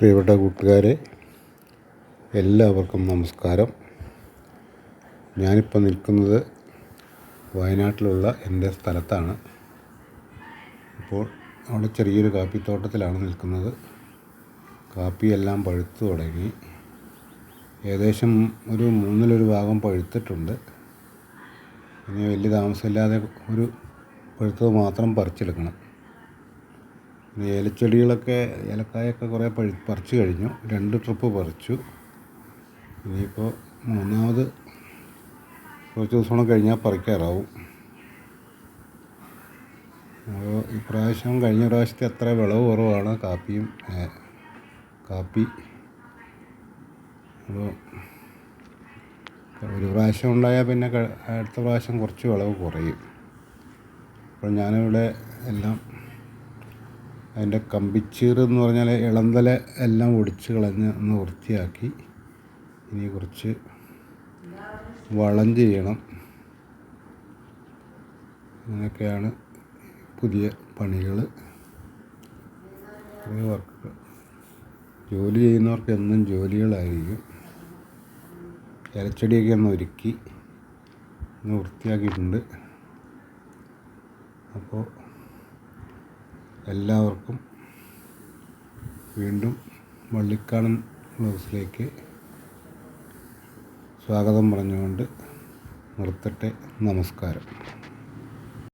പ്രിയപ്പെട്ട കൂട്ടുകാരെ എല്ലാവർക്കും നമസ്കാരം. ഞാനിപ്പോൾ നിൽക്കുന്നത് വയനാട്ടിലുള്ള എന്റെ സ്ഥലത്താണ്. ഇപ്പോൾ അവിടെ ചെറിയൊരു കാപ്പിത്തോട്ടത്തിലാണ് നിൽക്കുന്നത്. കാപ്പിയെല്ലാം പഴുത്തു തുടങ്ങി. ഏകദേശം ഒരു മൂന്നിലൊരു ഭാഗം പഴുത്തിട്ടുണ്ട്. ഇനി വലിയ താമസമില്ലാതെ ഒരു പഴുത്തത് മാത്രം പറിച്ചെടുക്കണം. ഏലച്ചെടികളൊക്കെ ഏലക്കായൊക്കെ കുറേ പഴി പറിച്ചു കഴിഞ്ഞു. രണ്ട് ട്രിപ്പ് പറിച്ചു. ഇനിയിപ്പോൾ മൂന്നാമത് കുറച്ച് ദിവസം കഴിഞ്ഞാൽ പറിക്കാറാവും. അപ്പോൾ ഇപ്രാവശ്യം കഴിഞ്ഞ പ്രാവശ്യത്തെ അത്ര വിളവ് കുറവാണ് കാപ്പിയും കാപ്പി. അപ്പോൾ ഒരു പ്രാവശ്യം ഉണ്ടായാൽ പിന്നെ അടുത്ത പ്രാവശ്യം കുറച്ച് വിളവ് കുറയും. അപ്പോൾ ഞാനിവിടെ എല്ലാം അതിന്റെ കമ്പിച്ചീറ് എന്ന് പറഞ്ഞാൽ ഇളന്തല എല്ലാം ഒടിച്ച് കളഞ്ഞ് ഒന്ന് വൃത്തിയാക്കി ഇനി കുറച്ച് വളം ചെയ്യണം. അങ്ങനെയൊക്കെയാണ് പുതിയ പണികൾ. പുതിയ വർക്ക്. ജോലി ചെയ്യുന്നവർക്ക് എന്നും ജോലികളായിരിക്കും. ഇലച്ചെടിയൊക്കെ ഒന്ന് ഒരുക്കി ഒന്ന് വൃത്തിയാക്കിയിട്ടുണ്ട്. അപ്പോൾ എല്ലാവർക്കും വീണ്ടും വള്ളിക്കാടൻ ന്യൂസിലേക്ക് സ്വാഗതം പറഞ്ഞുകൊണ്ട് നിർത്തട്ടെ. നമസ്കാരം.